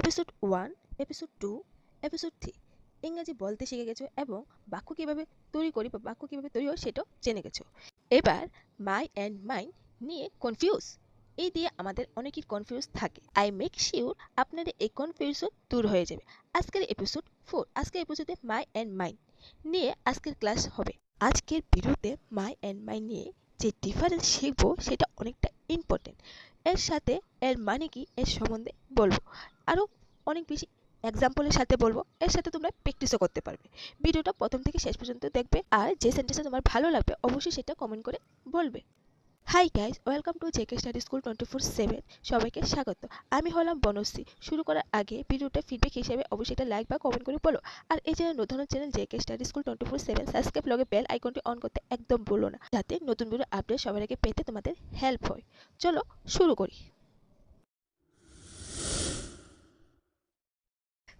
Episode one episode two episode three ইংরাজি বলতে শিখে গেছো এবং বাক্য কীভাবে তৈরি করি বা বাক্য কীভাবে তৈরি হয় সেটাও জেনে গেছো। এবার মাই অ্যান্ড মাইন নিয়ে কনফিউজ এই দিয়ে আমাদের অনেকেই কনফিউজ থাকে। আই মেক শিওর আপনাদের এই কনফিউশন দূর হয়ে যাবে। আজকের এপিসোড ফোর আজকের এপিসোডে মাই অ্যান্ড মাইন নিয়ে আজকের ক্লাস হবে। আজকের ভিডিওতে মাই অ্যান্ড মাইন নিয়ে যে ডিফারেন্স শিখব সেটা অনেকটা ইম্পর্টেন্ট এর সাথে এর মানে কি এর সম্বন্ধে বলব। আরও অনেক বেশি এক্সাম্পলের সাথে বলব। এর সাথে তোমরা প্র্যাকটিসও করতে পারবে। ভিডিওটা প্রথম থেকে শেষ পর্যন্ত দেখবে। আর যে সেন্টেন্সটা তোমার ভালো লাগবে, অবশ্যই সেটা কমেন্ট করে বলবে। Hi guys welcome to JK study school twenty four seven সবাইকে স্বাগত। আমি হলাম বনশ্রী। শুরু করার আগে ভিডিওটা ফিডব্যাক হিসেবে অবশ্যই একটা লাইক বা কমেন্ট করে বলো। আর এই চ্যানেল নতুন channel JK study school twenty four seven subscribe লগে বেল আইকনটি অন করতে একদম বলো না। যাতে নতুন ভিডিও আপডেট সবার আগে পেতে তোমাদের হেল্প হয়। চলো শুরু করি।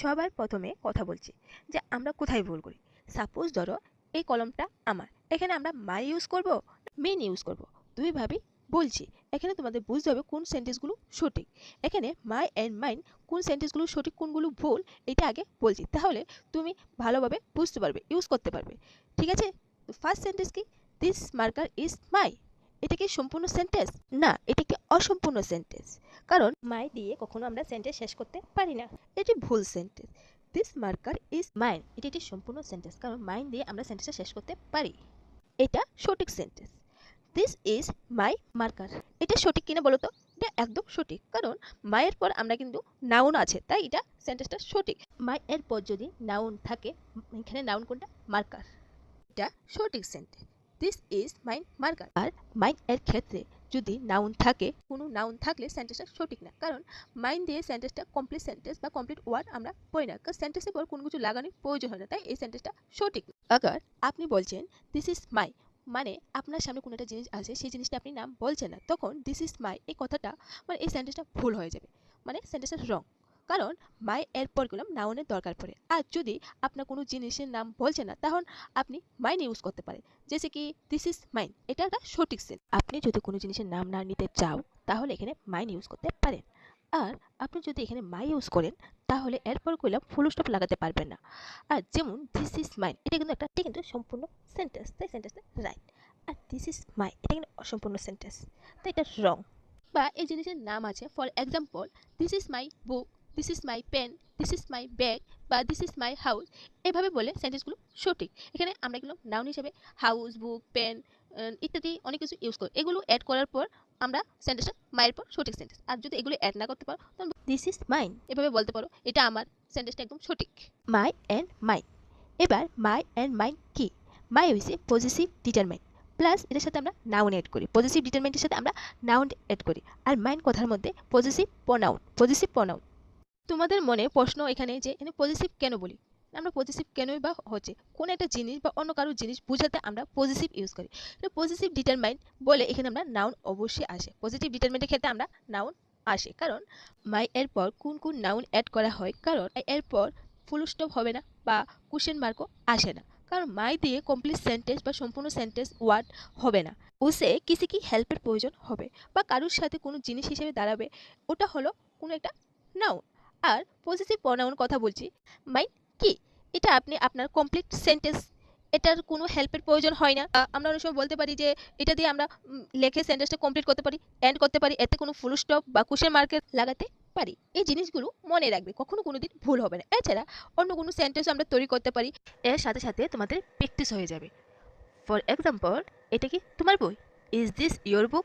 সবার প্রথমে কথা বলছি যে আমরা কোথায় ভুল করি। সাপোজ ধরো এই কলমটা আমার। এখানে আমরা মাই ইউজ করব মেন ইউজ করব। দুইভাবেই বলছি, এখানে তোমাদের বুঝতে হবে কোন সেন্টেন্সগুলো সঠিক। এখানে মাই অ্যান্ড মাইন কোন সেন্টেন্সগুলো সঠিক, কোনগুলো ভুল, এটা আগে বলছি। তাহলে তুমি ভালোভাবে বুঝতে পারবে ইউজ করতে পারবে। ঠিক আছে? ফার্স্ট সেন্টেন্স কি? দিস মার্কার ইজ মাই এটা কি সম্পূর্ণ সেন্টেন্স না, এটা কি অসম্পূর্ণ সেন্টেন্স কারণ মাই দিয়ে কখনো আমরা সেন্টেন্স শেষ করতে পারি না। এটি ভুল sentence this marker is mine এটি একটি সম্পূর্ণ সেন্টেন্স কারণ মাইন দিয়ে আমরা সেন্টেন্সটা শেষ করতে পারি। এটা সঠিক sentence this is my marker এটা সঠিক কিনা বলো এটা একদম সঠিক। কারণ, মায়ের পর আমরা কিন্তু নাউন আছে, তাই এটা সেন্টেন্সটা সঠিক। মাই এর পর যদি নাউন থাকে, এখানে নাউন কোনটা? মার্কার এটা সঠিক sentence this is mine marker R mine এর ক্ষেত্রে যদি নাউন থাকে, কোনো নাউন থাকলে সেন্টেন্সটা সঠিক না। কারণ মাইন দিয়ে সেন্টেন্সটা কমপ্লিট সেন্টেন্স বা কমপ্লিট ওয়ার্ড আমরা পড়ি না। কারণ সেন্টেন্সের পর কোনো কিছু লাগানোর প্রয়োজন হয় না, তাই এই সেন্টেন্সটা সঠিক। আগার, আপনি বলছেন দিস ইজ মাই মানে আপনার সামনে কোনো একটা জিনিস আছে, সেই জিনিসটা আপনি নাম বলছেন না, তখন দিস ইজ মাই এই কথাটা মানে এই সেন্টেন্সটা ভুল হয়ে যাবে। মানে সেন্টেন্সটা রং কারণ মাই এর পর গেলাম নাউনের দরকার পড়ে। আর যদি আপনার কোনো জিনিসের নাম বলছেন না, তখন আপনি মাইন ইউজ করতে পারেন। যেসে কি দিস ইজ মাইন এটা একটা সঠিক সেন্স আপনি যদি কোনো জিনিসের নাম না নিতে চাও, তাহলে এখানে মাইন ইউজ করতে পারেন। আর আপনি যদি এখানে মাই ইউজ করেন, তাহলে এরপর কইলাম ফুল স্টপ লাগাতে পারবেন না। আর যেমন দিস ইজ মাইন এটা কিন্তু একটা কিন্তু সম্পূর্ণ সেন্টেন্স তাই সেন্টেন্সটা রাইট আর দিস ইজ মাই এটা কিন্তু অসম্পূর্ণ সেন্টেন্স তাই এটা রং বা এই জিনিসের নাম আছে for example this is my book this is my pen this is my bag বা দিস ইজ মাই হাউস এভাবে বলে সেন্টেন্সগুলো সঠিক। এখানে আমরা এগুলো নাউন হিসেবে হাউস বুক পেন ইত্যাদি অনেক কিছু ইউজ করি। এগুলো অ্যাড করার পর আমরা সেন্টেন্সটা মায়ের পর সঠিক সেন্টেন্স আর যদি এগুলো অ্যাড না করতে পারো দিস ইজ মাইন এভাবে বলতে পারো এটা আমার সেন্টেন্সটা একদম সঠিক। মাই অ্যান্ড মাইন এবার মাই অ্যান্ড মাইন কি? মাই হয়েছে পজিটিভ ডিটারমাইন প্লাস এটার সাথে আমরা নাউন অ্যাড করি। পজিটিভ ডিটারমাইন্টের সাথে আমরা নাউন অ্যাড করি। আর মাইন কথার মধ্যে পজিটিভ প্রনাউন পজিটিভ প্রনাউন তোমাদের মনে প্রশ্ন এখানে যে এখানে পজিটিভ কেন বলি? আমরা পজিটিভ কেনই বা হচ্ছে কোনো একটা জিনিস বা অন্য কারও জিনিস বোঝাতে আমরা পজিটিভ ইউজ করি। পজিটিভ ডিটারমাইন বলে এখানে আমরা নাউন অবশ্যই আসে। পজিটিভ ডিটারমাইনের ক্ষেত্রে আমরা নাউন আসে। কারণ মাই এর পর কোন কোন নাউন অ্যাড করা হয়? কারণ এরপর ফুল স্টপ হবে না বা কোশ্চেন মার্কও আসে না। কারণ মাই দিয়ে কমপ্লিট সেন্টেন্স বা সম্পূর্ণ সেন্টেন্স ওয়ার্ড হবে না। উসে কিসি কি হেল্পের প্রয়োজন হবে বা কারোর সাথে কোনো জিনিস হিসেবে দাঁড়াবে, ওটা হলো কোনো একটা নাউন আর পজিটিভ প্রনাউন কথা বলছি মাই কি? এটা আপনি, আপনার কমপ্লিট সেন্টেন্স এটার কোনো হেল্পের প্রয়োজন হয় না। আমরা অনেক সময় বলতে পারি যে, এটা দিয়ে আমরা লেখে সেন্টেন্সটা কমপ্লিট করতে পারি এন্ড করতে পারি, এতে কোনো ফুল স্টপ বা কুশের মার্কেট লাগাতে পারি। এই জিনিসগুলো মনে রাখবে, কখনো কোনো দিন ভুল হবে না। এছাড়া অন্য কোনো সেন্টেন্স আমরা তৈরি করতে পারি, এর সাথে সাথে তোমাদের প্র্যাকটিস হয়ে যাবে। ফর এক্সাম্পল এটা কি তোমার বই? ইজ দিস ইয়োর বুক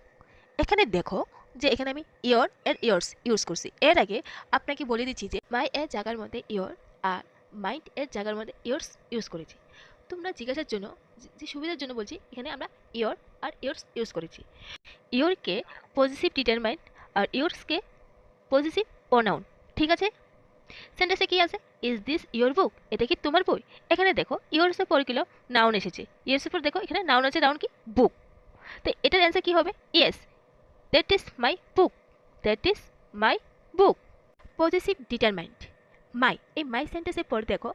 এখানে দেখো যে, এখানে আমি ইয়র এর ইয়ার্স ইউজ করছি। এর আগে আপনাকে বলে দিচ্ছি যে মাই এর জায়গার মধ্যে ইয়র আর মাইন্ড এর জায়গার মধ্যে ইয়ার্স ইউজ করেছি। তোমরা জিজ্ঞাসার জন্য, যে সুবিধার জন্য বলছি, এখানে আমরা ইয়র আর ইয়ার্স ইউজ করেছি। ইয়রকে পজিটিভ ডিটারমাইন্ড আর ইয়ার্সকে পজিটিভ প্রোনাউন ঠিক আছে? সেন্টেন্সে কি আছে? ইজ দিস ইয়োর বুক এটা কি তোমার বই? এখানে দেখো ইয়োর্সের পর কিলো নাউন এসেছে। ইয়োর্সের পর দেখো, এখানে নাউন আছে নাউন কি? বুক তো এটার অ্যান্সার কি হবে? Yes that is my book that is my book possessive determiner my এই মাই সেন্টেন্সের পর দেখো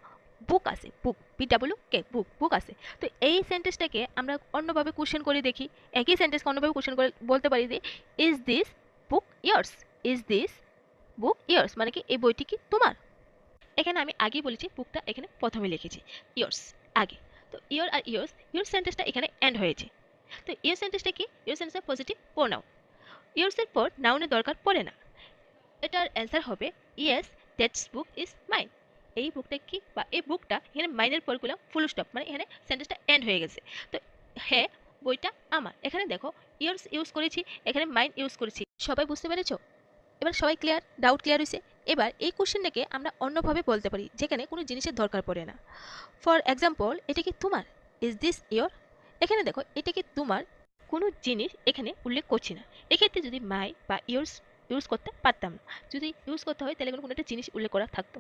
বুক আছে বুক বি ডাব্লিউ কে বুক বুক আছে। তো এই সেন্টেন্সটাকে আমরা অন্যভাবে কোশ্চেন করে দেখি, একই সেন্টেন্সকে অন্যভাবে কোশ্চেন করে বলতে পারি যে is this book yours is this book yours মানে কি এই বইটি কি তোমার? এখানে আমি আগেই বলেছি বুকটা এখানে প্রথমে লিখেছি ইয়ার্স আগে। তো ইয়ার আর ইয়ার্স ইয়ার সেন্টেন্সটা এখানে এন্ড হয়েছে। তো ইয়ার সেন্টেন্সটা কি? ইয়ার সেন্টেন্সটা পজিটিভ প্রোনাউন ইয়ার্সের পর নাউনের দরকার পড়ে না। এটার অ্যান্সার হবে yes that's book is mine এই বুকটা কি বা এই বুকটা এখানে মাইনের পরগুলো ফুল স্টপ মানে এখানে সেন্টেন্সটা এন্ড হয়ে গেছে। তো হ্যাঁ বইটা আমার। এখানে দেখো ইয়ার্স ইউজ করেছি, এখানে মাইন ইউজ করেছি। সবাই বুঝতে পেরেছ? এবার সবাই ক্লিয়ার ডাউট ক্লিয়ার হয়েছে? এবার এই কোশ্চেনটাকে আমরা অন্যভাবে বলতে পারি, যেখানে কোনো জিনিসের দরকার পড়ে না। ফর এক্সাম্পল এটা কি তোমার? ইজ দিস ইয়োর এখানে দেখো, এটা কি তোমার? কোনো জিনিস এখানে উল্লেখ করছি না। এক্ষেত্রে যদি মাই বা ইয়োর্স ইউজ করতে পারতাম যদি ইউজ করতে হয়, তাহলে কোনো একটা জিনিস উল্লেখ করা থাকতো।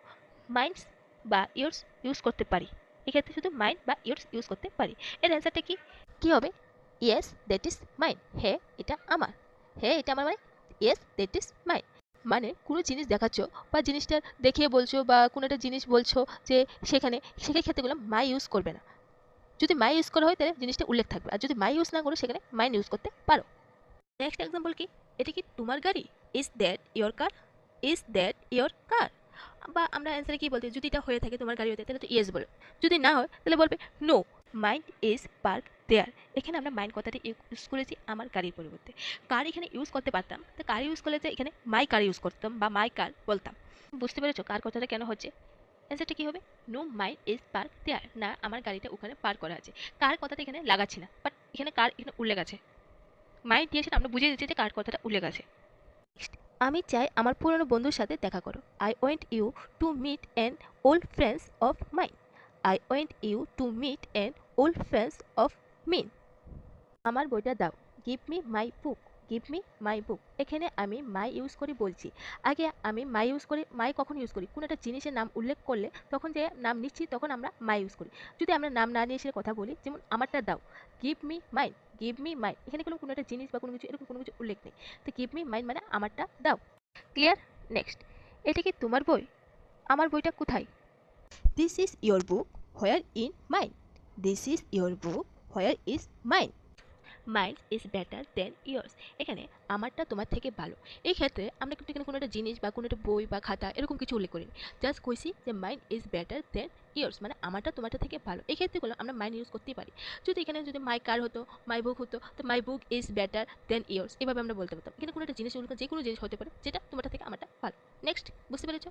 মাইন্ডস বা ইয়োর্স ইউজ করতে পারি। এক্ষেত্রে শুধু মাইন্ড বা ইয়োর্স ইউজ করতে পারি। এর অ্যান্সারটা কি? কী হবে? ইয়েস দ্যাট ইজ মাইন হ্যাঁ এটা আমার। হ্যাঁ এটা আমার মানে? ইয়েস দ্যাট ইজ মাইন মানে কোনো জিনিস দেখাচ্ছ বা জিনিসটা দেখিয়ে বলছো বা কোনো একটা জিনিস বলছো যে সেখানে সেখানে ক্ষেত্রেগুলো মাই ইউজ করবে না। যদি মাই ইউজ করা হয়, তাহলে জিনিসটা উল্লেখ থাকবে। আর যদি মাই ইউজ না করো, সেখানে মাইন ইউজ করতে পারো। নেক্সট এক্সাম্পল কি? এটা কি তোমার গাড়ি? Is that your car is that your car বা আমরা অ্যান্সারে কী বলতে, যদি এটা হয়ে থাকে তোমার গাড়ি হতে তাহলে তো ইয়েস বলো। যদি না হয়, তাহলে বলবে no mine is park there এখানে আমরা মাইন্ড কথাটি ইউজ করেছি আমার গাড়ির পরিবর্তে। কার এখানে ইউজ করতে পারতাম, তো কার ইউজ করলে যে এখানে মাই কার ইউজ করতাম বা মাই কার বলতাম। বুঝতে পেরেছ কার কথাটা কেন হচ্ছে? অ্যান্সারটা কী হবে? No mine is park there না, আমার গাড়িটা ওখানে পার্ক করা আছে। কার কথাটা এখানে লাগাচ্ছি না বাট এখানে কার এখানে উল্লেখ আছে। মাইন্ড দিয়েছে আমরা বুঝিয়ে দিচ্ছি যে কার কথাটা উল্লেখ আছে। আমি চাই আমার পুরনো বন্ধুর সাথে দেখা করো। I went you to meet an old friends of mine I went you to meet an old friends of mine আমার বইটা দাও। Give me my book give me my book এখানে আমি মাই ইউজ করি বলছি। আগে আমি মাই ইউজ করি। মাই কখন ইউজ করি? কোনো একটা জিনিসের নাম উল্লেখ করলে তখন যে নাম নিচ্ছি তখন আমরা মাই ইউজ করি। যদি আমরা নাম না নিয়ে এসে কথা বলি, যেমন আমারটা দাও। Give me mine give me mine এখানে কোনো কোনো একটা জিনিস বা কোনো কিছু, এরকম কোনো কিছু উল্লেখ নেই। তো গিভ মি মাইন মানে আমারটা দাও। ক্লিয়ার নেক্সট এটা কি তোমার বই? আমার বইটা কোথায়? This is your book where in mine this is your book where is mine mine is better than yours এখানে, আমারটা তোমার থেকে ভালো। এই ক্ষেত্রে, আমরা কিন্তু এখানে কোনো একটা জিনিস বা কোনো একটা বই বা খাতা এরকম কিছু উল্লেখ করিনি। জাস্ট কইছি যে mine is better than yours মানে আমারটা তোমারটা থেকে ভালো। এই ক্ষেত্রেগুলো আমরা মাইন্ড ইউজ করতেই পারি। যদি এখানে, যদি মাই কার হতো মাই বুক হতো, তো my book is better than yours এভাবে আমরা বলতে পারতাম। এখানে কোনো একটা জিনিস উল্লেখ যে কোনো জিনিস হতে পারে, যেটা তোমারটা থেকে আমারটা ভালো। নেক্সট বুঝতে পেরেছ?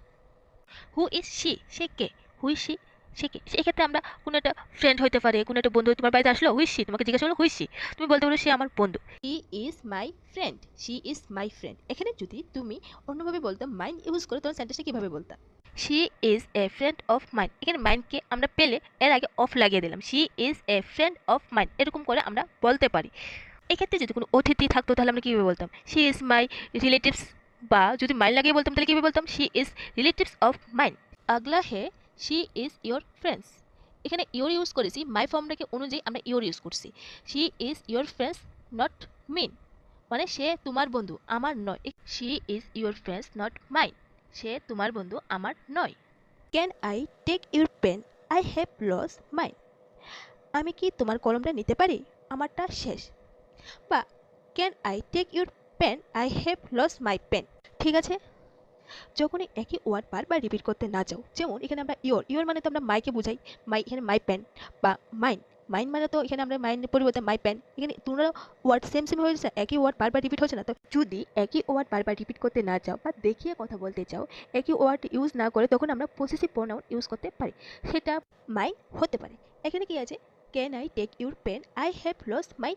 হু ইজ শি সে কে? হু ইজ শি সেক্ষেত্রে আমরা কোনো একটা ফ্রেন্ড হতে পারে কোনো একটা বন্ধু তোমার বাড়িতে আসলো হুইসি তোমাকে জিজ্ঞাসা করল হুইসি তুমি বলতে পারো সে আমার বন্ধু। He is my friend she is my friend এখানে যদি তুমি অন্যভাবে বলতাম মাইন্ড ইউজ করে তোমার সেন্টেন্সটা কীভাবে বলতাম she is a friend of mine এখানে মাইন্ডকে আমরা পেলে এর আগে অফ লাগিয়ে দিলাম। She is a friend of mine এরকম করে আমরা বলতে পারি। এক্ষেত্রে যদি কোনো অতিথি থাকতো তাহলে আমরা কীভাবে বলতাম? শি ইজ মাই রিলেটিভস বা যদি মাইন্ড লাগিয়ে বলতাম তাহলে কীভাবে বলতাম? She is relatives of mine আগলা হে শি ইজ ইয়োর ফ্রেন্ডস এখানে ইয়োর ইউজ করেছি মাই ফর্মটাকে অনুযায়ী আমরা ইয়োর ইউজ করছি। She is your friends not mine মানে সে তোমার বন্ধু, আমার নয়। She is your friends not mine সে তোমার বন্ধু, আমার নয়। Can I take your pen I have lost mine আমি কি তোমার কলমটা নিতে পারি? আমারটা শেষ। বা can I take your pen I have lost my pen ঠিক আছে? যখনই একই ওয়ার্ড বারবার রিপিট করতে না চাও যেমন এখানে আমরা ইয়োর ইয়োর মানে তো আমরা মাইকে বুঝাই মাই এখানে মাই পেন বা মাইন মাইন মানে তো এখানে আমরা মাইনের পরিবর্তে মাই পেন এখানে তোমরা ওয়ার্ড সেম সেম হয়ে যাচ্ছে একই ওয়ার্ড বারবার রিপিট হচ্ছে না, তো যদি একই ওয়ার্ড বারবার রিপিট করতে না চাও বা দেখিয়ে কথা বলতে চাও, একই ওয়ার্ড ইউজ না করে তখন আমরা পসেসিভ প্রোনাউন ইউজ করতে পারি, সেটা মাইন হতে পারে। এখানে কি আছে? Can I take your pen I have lost my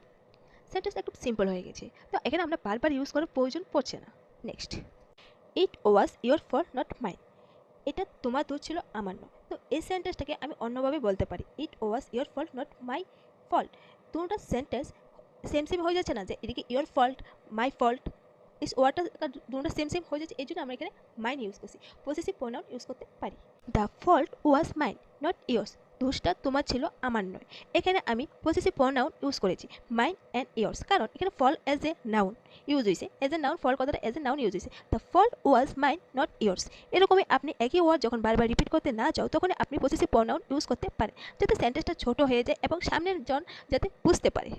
sentence একটু সিম্পল হয়ে গেছে, তো এখানে আমরা বারবার ইউজ করার প্রয়োজন পড়ছে না। Next it was your fault not mine এটা তোমার দোষ ছিল আমার নয়। তো এই সেন্টেন্সটাকে আমি অন্যভাবে বলতে পারি। It was your fault not my fault দুটোটা sentence same same হয়ে যাচ্ছে না যে এদিকে ইয়োর ফল্ট মাই ফল্ট ইস ওয়ার্ডটা দুটো সেম সেম হয়ে যাচ্ছে, এই জন্য আমরা এখানে মাইন ইউজ করছি। পসেসিভ প্রোনাউন ইউজ করতে পারি। The fault was mine not yours দোষটা তোমার ছিল আমার নয়। এখানে আমি পসেসিভ প্রোনাউন ইউজ করেছি। মাইন অ্যান্ড ইয়ার্স কারণ এখানে fault as a noun use হয়েছে। অ্যাজ এ নাউন ফল কথাটা অ্যাজ এ নাউন ইউজ হয়েছে। The fault was mine not yours এরকমই আপনি একই ওয়ার্ড যখন বারবার রিপিট করতে না চাও তখন আপনি পসেসিভ প্রোনাউন ইউজ করতে পারেন। যাতে সেন্টেন্সটা ছোট হয়ে যায় এবং সামনের জন যাতে বুঝতে পারে।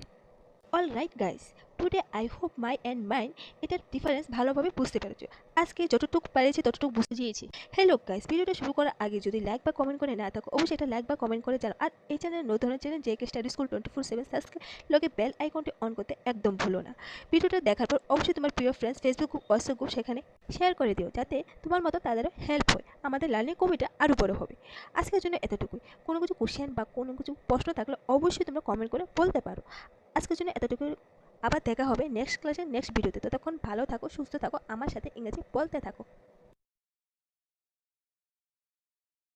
All right guys today I hope my and mine এটার ডিফারেন্স ভালোভাবে বুঝতে পেরেছ। আজকে যতটুকু পেরেছি, ততটুকু বুঝতে দিয়েছি হ্যালো গাইস ভিডিওটা শুরু করার আগে যদি লাইক বা কমেন্ট করে না থাকো, অবশ্যই এটা লাইক বা কমেন্ট করে জানো আর এই চ্যানেল নতুন channel J K study school twenty four seven subscribe লগে বেল আইকনটি অন করতে একদম ভুলো না। ভিডিওটা দেখার পর অবশ্যই তোমার প্রিয় friends Facebook group WhatsApp group সেখানে শেয়ার করে দিও, যাতে তোমার মতো তাদেরও হেল্প হয়, আমাদের লার্নিং কমিটা আরও বড় হবে। আজকের জন্য এতটুকুই। কোনো কিছু কোশ্চেন বা কোনো কিছু প্রশ্ন থাকলে অবশ্যই তোমরা কমেন্ট করে বলতে পারো। আজকের জন্য এতটুকু আবার দেখা হবে নেক্সট ক্লাসে নেক্সট ভিডিওতে ততক্ষণ ভালো থাকো, সুস্থ থাকো, আমার সাথে ইংরেজি বলতে থাকো।